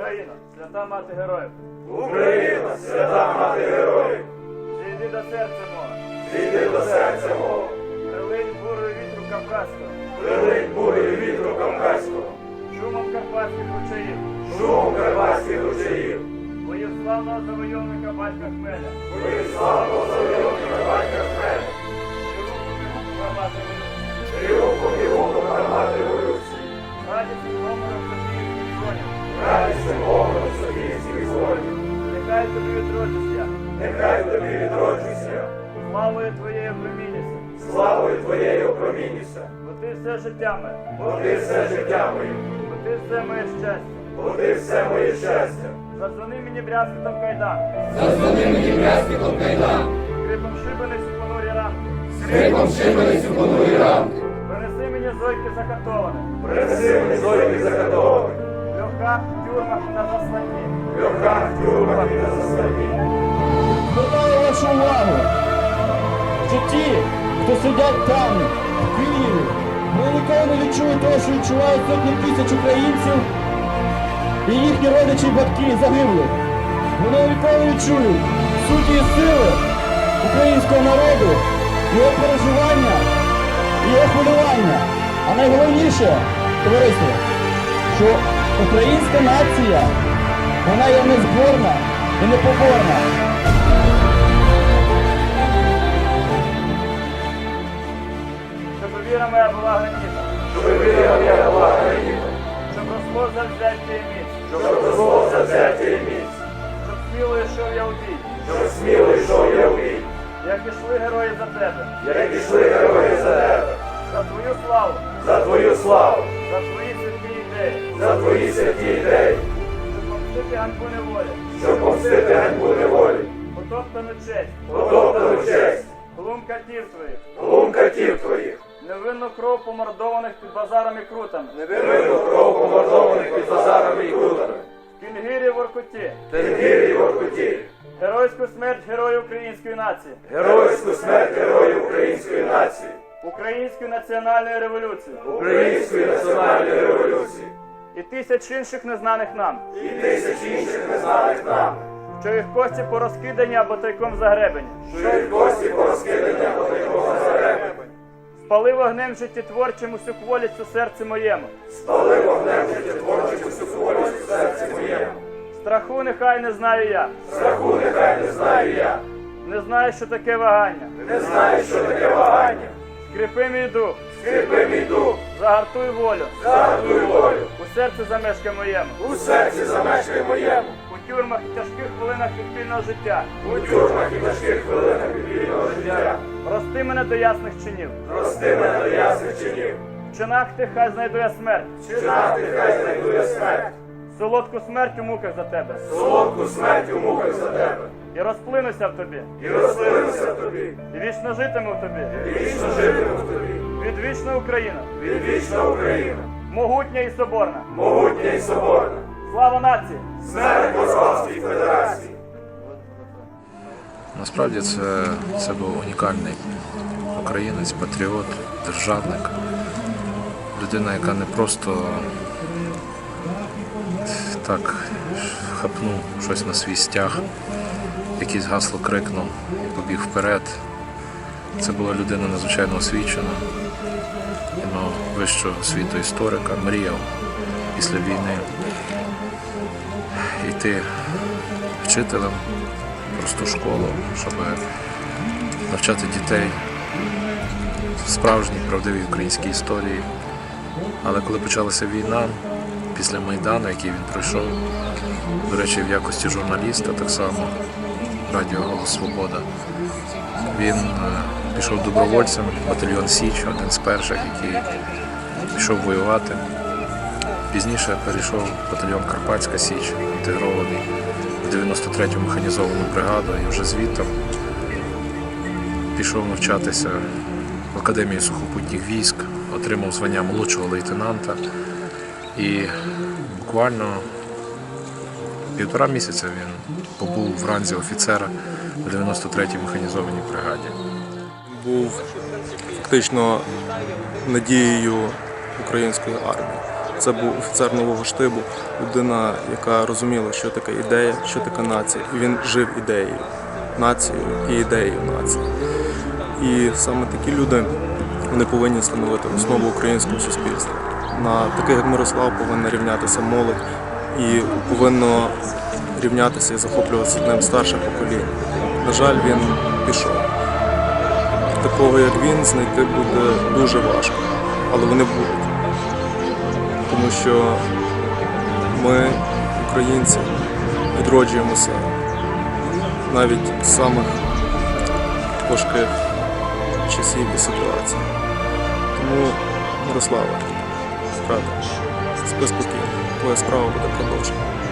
Україна, свята мати героїв, Україна, свята мати героїв, зійди до серця мого, зійди до серця мого, прилинь бурою вітру Кавказького, прилинь бурю вітру Кавказького, шумом карпатських ручаїв, шумом карпатських ручаїв, боїв славного завойовника батька Хмеля, бої славного завойовника батька Хмеля, революції, і руку гармати революції, радість і гомором Софіївських нехай тобі відроджуся, славою твоєю промінюся, славою твоєю промінюся, бо ти все життя моє, бо ти все життя моє, бо ти все моє щастя. бо ти все моє щастя. Задзвони мені брязкотом кайдан, Зазвони мені брязкітом кайдан, скрипом шибениць у понурі ранки. скрипом шибениць у понурі ранки. Принеси мені зойки закатоване, Принеси мені зойки закатованих, в льохах, тюрмах і на засланні. в льохах, тюрмах і на засланні. Що ті, хто сидять там, в Києві, вони ніколи не відчують того, що відчувають сотні тисяч українців і їхні родичі і батьки загиблих. Вони ніколи не відчують суті і сили українського народу, його переживання його хвилювання. А найголовніше, товариство, що українська нація, вона є незборна і непоборна. У бій, щоб сміло йшов я в бій, як ішли герої за тебе, як ішли герої за тебе, за твою славу, за твою славу, за твої святі ідеї, за твої святі ідеї, щоб помстити ганьбу неволі, щоб помстити ганьбу неволі, потоптану честь, потоптану честь, глум катів твоїх, глум катів твоїх, невинну кров помордованих під базарами і крутами, невинну кров помордованих під базарами і крутами, в Кінгірі в Воркуті, Тенгірі і Воркуті, геройську смерть героїв української нації, геройську смерть героїв української нації, української національної революції. Української національної революції. І тисяч інших незнаних нам, і тисяч інших незнаних нам, що їх кості порозкидані або тайком загребені, що їх кості порозкидані або такого заребані. спали вогнем життєтворчим усю кволість у серці моєму, Спали вогнем життєтворчих усю волість у серці моєму. Страху нехай не знаю я, Страху нехай не знаю я, не знаю, що таке вагання, не знаю, що таке вагання. скріпи мій дух, Скріпи мій дух, загартуй волю, загадуй волю, у серці замешка моєму, у серці замешкай моєму, у тюрмах і тяжких хвилинах відпільного життя. у тюрмах і тяжких хвилинах вільного життя. Рости мене до ясних чинів, Рости мене до ясних чинів, в чинах тих хай знайду я смерть, чинах нехай знайду я смерть, солодку смерть у муках за тебе, солодку смерть у муках за тебе, і розплинуся в тобі, і розплинуся в тобі, і вічно житиму в тобі, і вічно житиму в тобі. відвічна Україна, Відвічна Україна, могутня і соборна. могутня і соборна, Слава нації! смерть Московській Федерації. Насправді це, це був унікальний українець, патріот, державник, людина, яка не просто так хапнув щось на свій стяг, якесь гасло крикнув і побіг вперед. Це була людина надзвичайно освічена, мав вищу освіту історика, мріяв після війни йти вчителем в просту школу, щоб навчати дітей справжній правдивій українській історії. Але коли почалася війна, після Майдану, який він пройшов, до речі, в якості журналіста, так само Радіо Свобода, він е, пішов добровольцем батальйон Січ, один з перших, який пішов воювати. Пізніше перейшов батальйон Карпатська Січ, інтегрований в 93-ю механізовану бригаду. І вже звідти пішов навчатися в Академію сухопутніх військ, отримав звання молодшого лейтенанта і буквально півтора місяця він побув в ранзі офіцера в 93-й механізованій бригаді. був фактично надією української армії. Це був офіцер нового штибу, людина, яка розуміла, що таке ідея, що таке нація. І він жив ідеєю, нацією і ідеєю нації. І саме такі люди вони повинні становити основу українського суспільства. На таких як Мирослав повинна рівнятися молодь і повинно рівнятися і захоплюватися ним старше покоління. На жаль, він пішов. Такого як він знайти буде дуже важко, але вони будуть. Тому що ми, українці, відроджуємося навіть з самих важких часів і ситуацій. Тому, Мирослава, брате, спи спокійно, твоя справа буде продовжена.